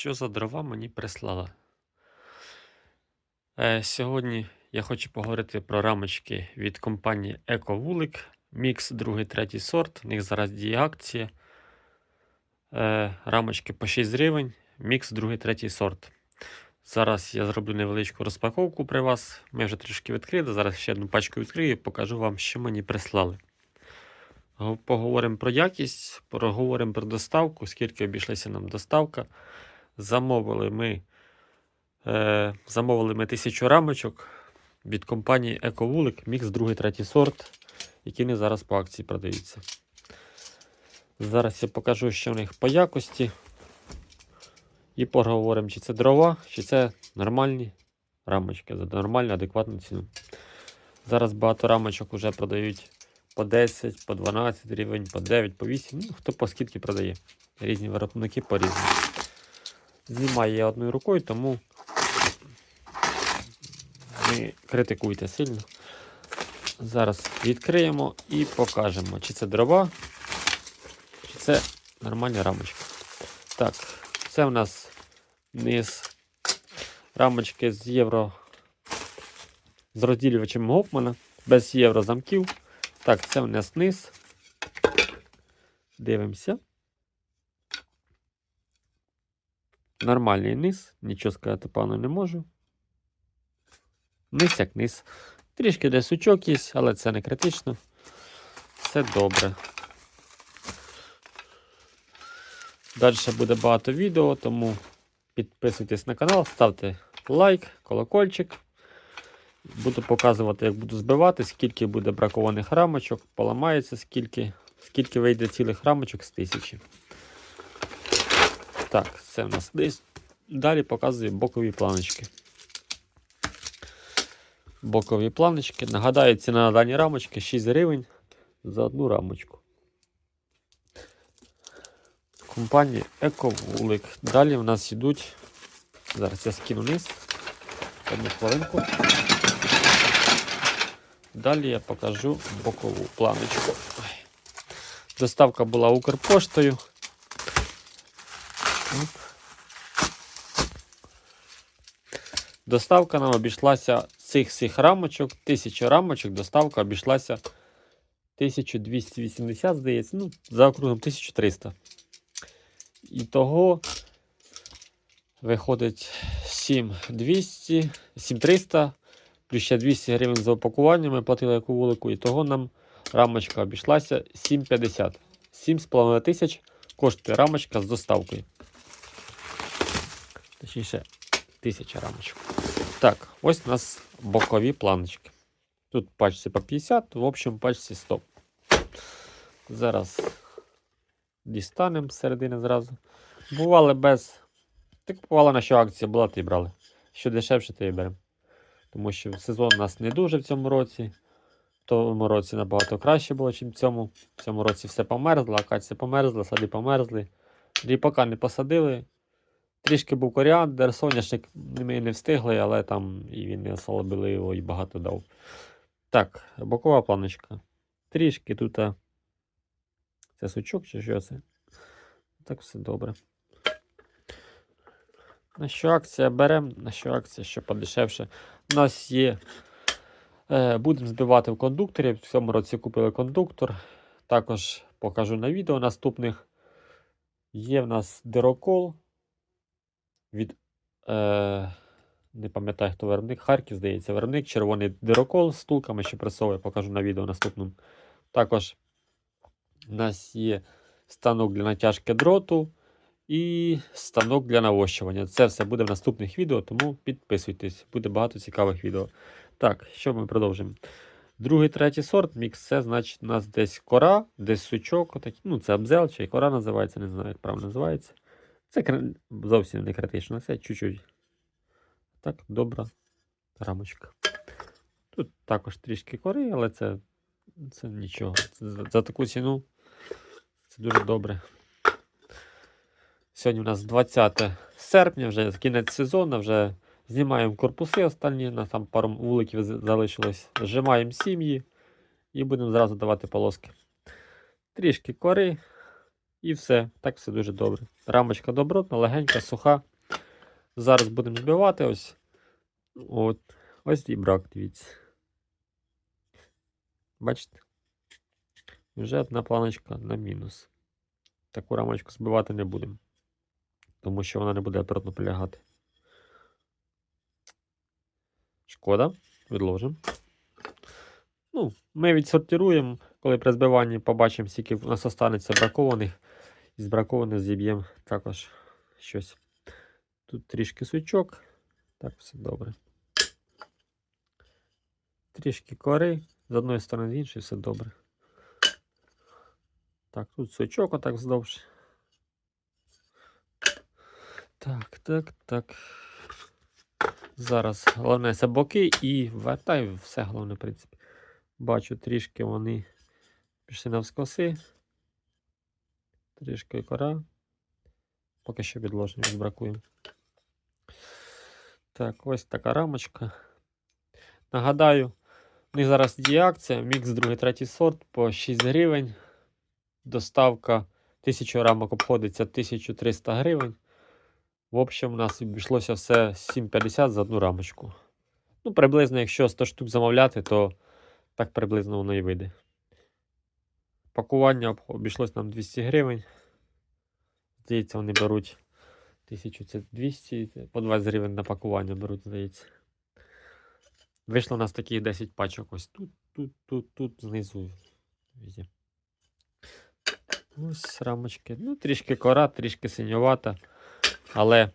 Що за дрова мені прислали? Е, сьогодні я хочу поговорити про рамочки від компанії EcoWulik. Мікс 2-3 сорт. У них зараз діє акція. Е, рамочки по 6 гривень. Мікс 2-3 сорт. Зараз я зроблю невеличку розпаковку при вас. Ми вже трішки відкрили. Зараз ще одну пачку відкрию і покажу вам, що мені прислали. Поговоримо про якість, поговоримо про доставку, скільки обійшлася нам доставка. Замовили ми, е, замовили ми тисячу рамочок від компанії EcoWulik Mix 2-3 сорт, які не зараз по акції продаються. Зараз я покажу, що в них по якості. І поговоримо, чи це дрова, чи це нормальні рамочки за нормальну, адекватну ціну. Зараз багато рамочок вже продають по 10, по 12 гривень, по 9, по 8. Ну, хто по скільки продає. Різні виробники по різному. Знімаю я одною рукою, тому не критикуйте сильно. Зараз відкриємо і покажемо, чи це дрова, чи це нормальна рамочка. Так, це у нас низ рамочки з євро з розділювачем Гофмана, без євро замків. Так, це у нас низ. Дивимося. Нормальний низ, нічого сказати пану не можу. Низ як низ. Трішки десь сучок є, але це не критично. Все добре. Далі буде багато відео, тому підписуйтесь на канал, ставте лайк, колокольчик. Буду показувати, як буду збивати, скільки буде бракованих рамочок, поламається, скільки, скільки вийде цілих рамочок з тисячі. Так, це в нас десь. Далі показую бокові планочки. Бокові планочки. Нагадаю, ціна на дані рамочки 6 гривень за одну рамочку. Компанія EcoWulik. Далі в нас йдуть. Зараз я скину вниз. Одну хвилинку. Далі я покажу бокову планочку. Доставка була Укрпоштою. Доставка нам обійшлася з цих рамочок, 1000 рамочок, доставка обійшлася 1280, здається, ну, за округом 1300. І того виходить 7200, 7300, плюс ще 200 гривень за опакування ми платили яку вулику, і того нам рамочка обійшлася 750. 7,5 тисяч коштує рамочка з доставкою. Точніше, тисяча рамочок. Так, ось у нас бокові планочки. Тут пачці по 50, в общем пачці 100. Зараз дістанемо середини зразу. Бували без. Ти купувала на що акція була, ти брали. Що дешевше, ти і беремо. Тому що сезон у нас не дуже в цьому році. В тому році набагато краще було, ніж в цьому. В цьому році все померзло, акація померзла, сади померзли. Ріпака не посадили. Трішки був коріандр, соняшник ми не встигли, але там і він не особливо і багато дав. Так, бокова планочка. Трішки тут. Це сучок чи що це? Так все добре. На що акція беремо, на що акція, що подешевше. У нас є. Е, будемо збивати в кондукторі. В цьому році купили кондуктор. Також покажу на відео наступних. Є в нас дирокол від. Е, не пам'ятаю, хто виробник. Харків, здається, виробник. Червоний дирокол з тулками, що пресовує, покажу на відео наступному. Також у нас є станок для натяжки дроту і станок для навощування. Це все буде в наступних відео, тому підписуйтесь, буде багато цікавих відео. Так, що ми продовжимо? Другий, третій сорт мікс, це значить у нас десь кора, десь сучок. Отакий. Ну, це абзел чи кора називається, не знаю, як правильно називається. Це зовсім не критично, це чуть-чуть. Так, добра рамочка. Тут також трішки кори, але це, це нічого. Це за, за таку ціну це дуже добре. Сьогодні у нас 20 серпня, вже кінець сезону, вже знімаємо корпуси останні, на там пару вуликів залишилось. Зжимаємо сім'ї і будемо зразу давати полоски. Трішки кори, І все. Так все дуже добре. Рамочка добротна, легенька, суха. Зараз будемо збивати ось. От. Ось і брак, дивіться. Бачите? Вже одна планочка на мінус. Таку рамочку збивати не будемо. Тому що вона не буде оперативно полягати. Шкода, відложимо. Ну, ми відсортируємо, коли при збиванні побачимо, скільки в нас останеться бракованих. І з бракованих зіб'ємо також щось. Тут трішки сучок. Так, все добре. Трішки кори. З одної сторони, з іншої все добре. Так, тут сучок отак вздовж. Так, так, так. Зараз головне це боки і вертай все головне, в принципі. Бачу, трішки вони пішли навскоси. Трішки кора. Поки що відложення відбракуємо. Так, ось така рамочка. Нагадаю, у них зараз діє акція, мікс другий, третій сорт по 6 гривень. Доставка 1000 рамок обходиться 1300 гривень. В общем, у нас обійшлося все 7,50 за одну рамочку. Ну, приблизно, якщо 100 штук замовляти, то так приблизно воно і вийде. Пакування об- обійшлось нам 200 гривень. Здається, вони беруть 1200, по 20 гривень на пакування беруть, здається. Вийшло у нас таких 10 пачок. Ось тут, тут, тут, тут, знизу. Ось рамочки. Ну, трішки кора, трішки синьовата. Але,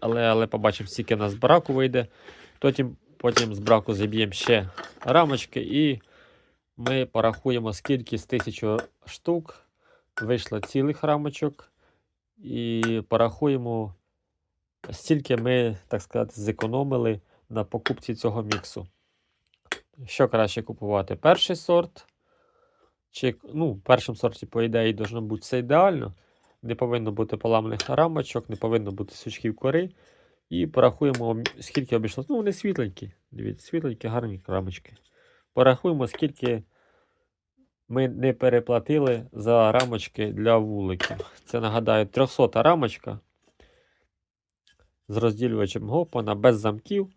але, але побачимо, скільки у нас браку вийде. Потім, потім з браку заб'ємо ще рамочки і ми порахуємо, скільки з 1000 штук вийшло цілих рамочок. І порахуємо, стільки ми, так сказати, зекономили на покупці цього міксу. Що краще купувати? Перший сорт. Чи, ну, в першому сорті, по ідеї, должно бути все ідеально. Не повинно бути поламаних рамочок, не повинно бути сучків кори. І порахуємо, скільки обійшлося. Ну, вони світленькі. Дивіться, світленькі, гарні рамочки. Порахуємо, скільки ми не переплатили за рамочки для вуликів. Це нагадаю 300 рамочка з розділювачем Гопана без замків.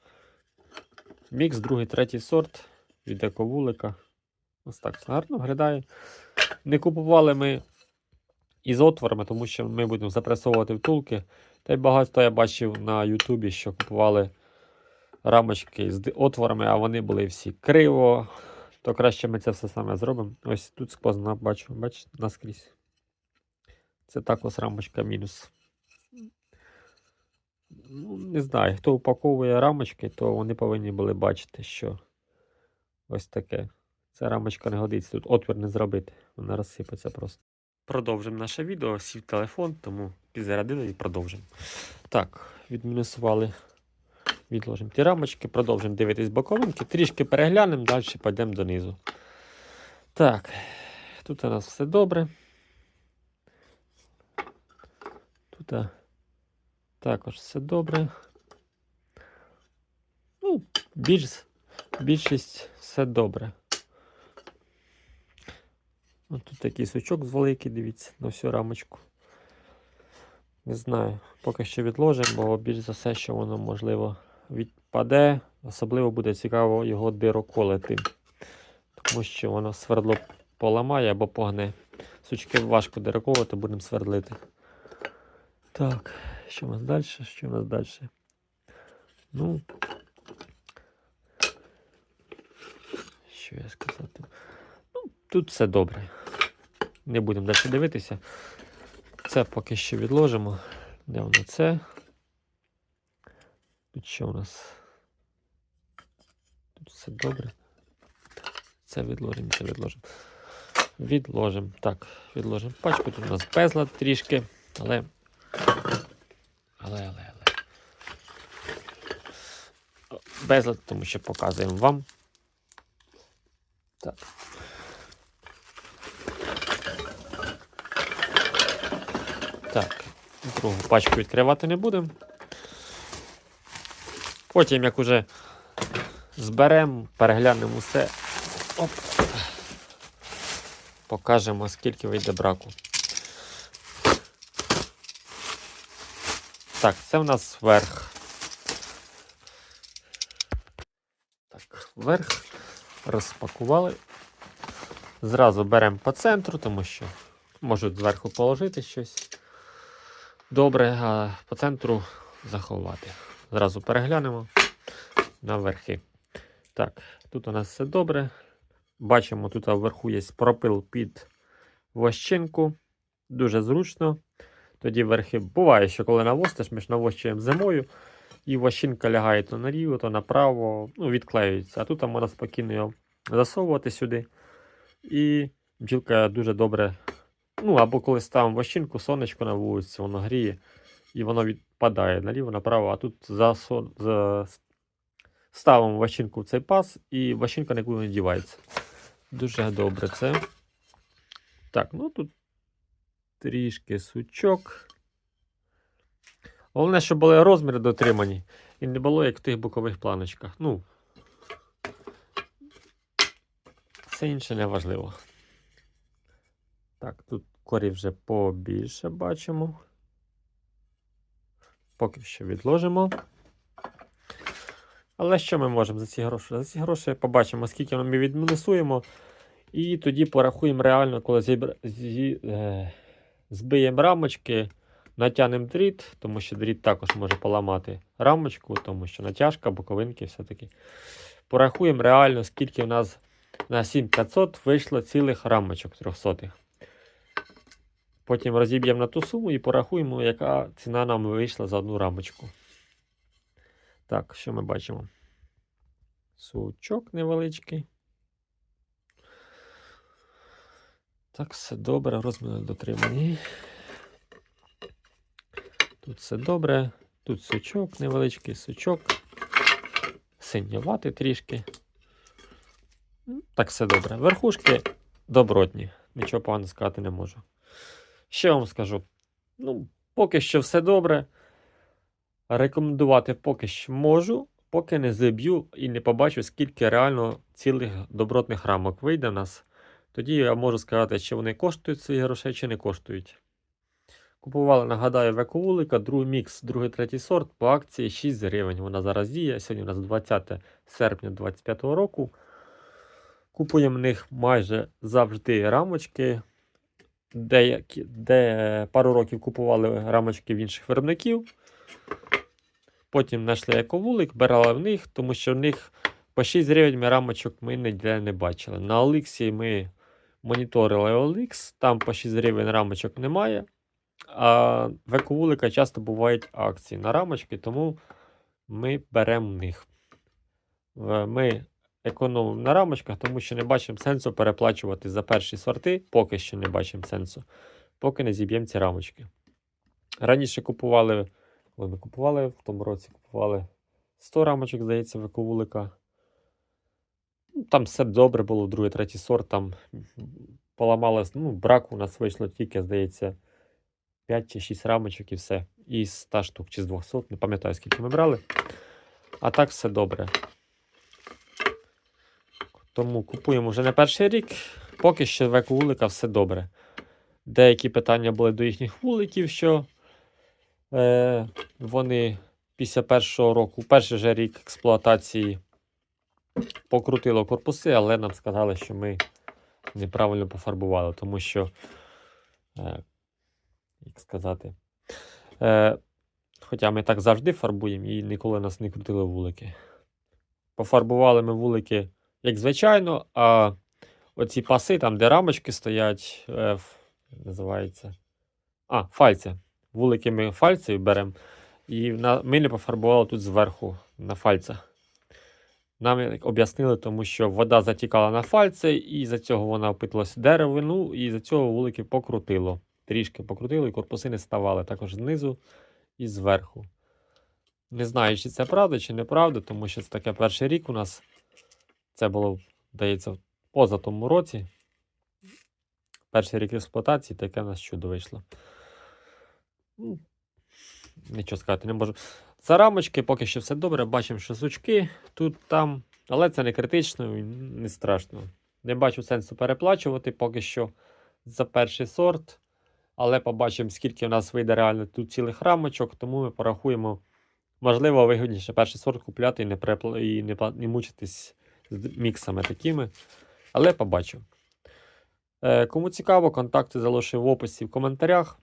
Мікс, другий, третій сорт від ековулика. Ось так все гарно виглядає. Не купували ми із отворами, тому що ми будемо запресовувати втулки. Та й багато я бачив на Ютубі, що купували рамочки з отворами, а вони були всі криво. То краще ми це все саме зробимо. Ось тут сквозна бачу, бачите, наскрізь. Це також рамочка мінус. Ну, не знаю, хто упаковує рамочки, то вони повинні були бачити, що ось таке. Ця рамочка не годиться. Тут отвір не зробити. Вона розсипеться просто. Продовжимо наше відео. Сів телефон, тому підзарядили і продовжимо. Так, відмінусували. Відложимо ті рамочки, продовжимо дивитись боковинки. Трішки переглянемо, далі підемо донизу. Так, тут у нас все добре. Тут також все добре. Ну, більш, більшість все добре. Ось тут такий сучок великий, дивіться, на всю рамочку. Не знаю, поки що відложимо, бо більш за все, що воно можливо відпаде. Особливо буде цікаво його дироколити. Тому що воно свердло поламає або погне. Сучки важко дироколити, будемо свердлити. Так, що у нас далі? Що у нас далі? Ну. Що я сказати? Ну, тут все добре. Не будемо далі дивитися. Це поки що відложимо. Де воно це? Що у нас? Тут все добре. Це відложимо, це відложимо. Відложимо. Так, відложимо пачку. Тут у нас безлад трішки, але. Але, але, але. Безлад, тому що показуємо вам. Так. Так, другу пачку відкривати не будемо. Потім, як уже зберемо, переглянемо все, Оп. покажемо, скільки вийде браку. Так, це в нас верх. Так, верх розпакували. Зразу беремо по центру, тому що можуть зверху положити щось. Добре, а по центру заховати. Зразу переглянемо на верхи. Так, тут у нас все добре. Бачимо, тут вверху є пропил під вощинку. Дуже зручно. Тоді верхи буває, що коли навостиш, ми ж навощуємо зимою, і вощинка лягає то наліво, то направо, ну, відклеюється. А тут там можна спокійно його засовувати сюди. І бджілка дуже добре. Ну, або коли ставимо вощинку, сонечко на вулиці, воно гріє, і воно відпадає наліво, направо, а тут засо... за... ставимо вощинку в цей пас, і вощинка нікуди не дівається. Дуже добре це. Так, ну тут трішки сучок. Головне, щоб були розміри дотримані. І не було як в тих бокових планочках. Ну, все інше не важливо. Так, тут корі вже побільше бачимо. Поки що відложимо. Але що ми можемо за ці гроші? За ці гроші побачимо, скільки ми відмінусуємо. І тоді порахуємо реально, коли зібр... зі... е... збиємо рамочки, натягнемо дріт, тому що дріт також може поламати рамочку, тому що натяжка, боковинки все-таки. Порахуємо реально, скільки у нас на 7500 вийшло цілих рамочок 300. Потім розіб'ємо на ту суму і порахуємо, яка ціна нам вийшла за одну рамочку. Так, що ми бачимо? Сучок невеличкий. Так, все добре, розміри дотримані. Тут все добре. Тут сучок, невеличкий сучок. Синьоватий трішки. Так, все добре. Верхушки добротні. Нічого поганого сказати не можу. Що вам скажу? Ну, поки що все добре. Рекомендувати поки що можу, поки не заб'ю і не побачу, скільки реально цілих добротних рамок вийде в нас. Тоді я можу сказати, чи вони коштують свої грошей, чи не коштують. Купували, нагадаю, вековулика, другий мікс, другий третій сорт по акції 6 гривень. Вона зараз діє. Сьогодні у нас 20 серпня 2025 року. Купуємо в них майже завжди рамочки. Деякі, де пару років купували рамочки в інших виробників. Потім знайшли ековулик, брали в них, тому що в них по 6 гривень рамочок ми ніде не бачили. На Оліксі ми моніторили OLX, там по 6 гривень рамочок немає. А в ековулика часто бувають акції на рамочки, тому ми беремо в них. Е, Ми економимо на рамочках, тому що не бачимо сенсу переплачувати за перші сорти, поки що не бачимо сенсу, поки не зіб'ємо ці рамочки. Раніше купували, коли ми купували, в тому році купували 100 рамочок, здається, виковулика. Ну, Там все добре було, другий, третій сорт, там поламалось, ну, брак у нас вийшло тільки, здається, 5 чи 6 рамочок і все. Із 100 штук чи з 200, не пам'ятаю, скільки ми брали. А так все добре. Тому купуємо вже не перший рік. Поки що в еко-вулика все добре. Деякі питання були до їхніх вуликів, що е, вони після першого року, перший же рік експлуатації покрутило корпуси, але нам сказали, що ми неправильно пофарбували, тому що, е, як сказати, е, хоча ми так завжди фарбуємо і ніколи нас не крутили вулики. Пофарбували ми вулики як звичайно, а оці паси, там, де рамочки стоять, е, називається. А, фальці. Вулики ми фальці беремо. І на, ми не пофарбували тут зверху на фальцях. Нам об'яснили, тому що вода затікала на фальці, і за цього вона опиталася деревину, і за цього вулики покрутило. Трішки покрутило, і корпуси не ставали також знизу і зверху. Не знаю, чи це правда, чи неправда, тому що це таке перший рік у нас. Це було, здається, поза тому році. Перший рік експлуатації, таке нас чудо вийшло. Ну, Нічого сказати не можу. За рамочки поки що все добре. Бачимо, що сучки тут, там. Але це не критично і не страшно. Не бачу сенсу переплачувати поки що за перший сорт. Але побачимо, скільки у нас вийде реально тут цілих рамочок, тому ми порахуємо. Можливо, вигідніше перший сорт купляти і не, перепла... і не, не мучитись з міксами такими. Але побачимо. Е, кому цікаво, контакти залишу в описі в коментарях.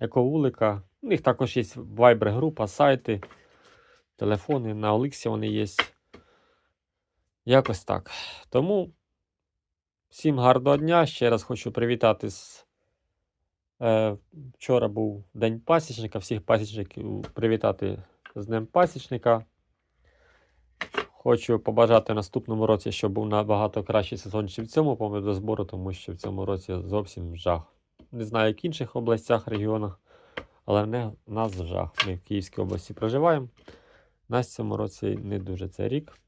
Ековулика. У них також є Viber група, сайти, телефони, на Оликсі вони є. Якось так. Тому всім гарного дня. Ще раз хочу привітати з. Е, вчора був День пасічника. Всіх пасічників привітати з Днем пасічника. Хочу побажати наступному році, щоб був набагато кращий сезон, ніж в цьому по медозбору, тому що в цьому році зовсім жах. Не знаю, як в інших областях, регіонах, але не, в нас жах. Ми в Київській області проживаємо. Нас в цьому році не дуже цей рік.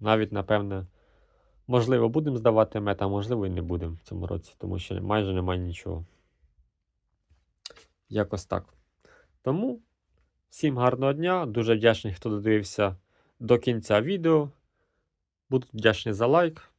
Навіть, напевне, можливо, будемо здавати мед, а можливо, і не будемо в цьому році, тому що майже немає нічого. Якось так. Тому всім гарного дня. Дуже вдячний, хто додивився до кінця відео. Буду вдячний за лайк.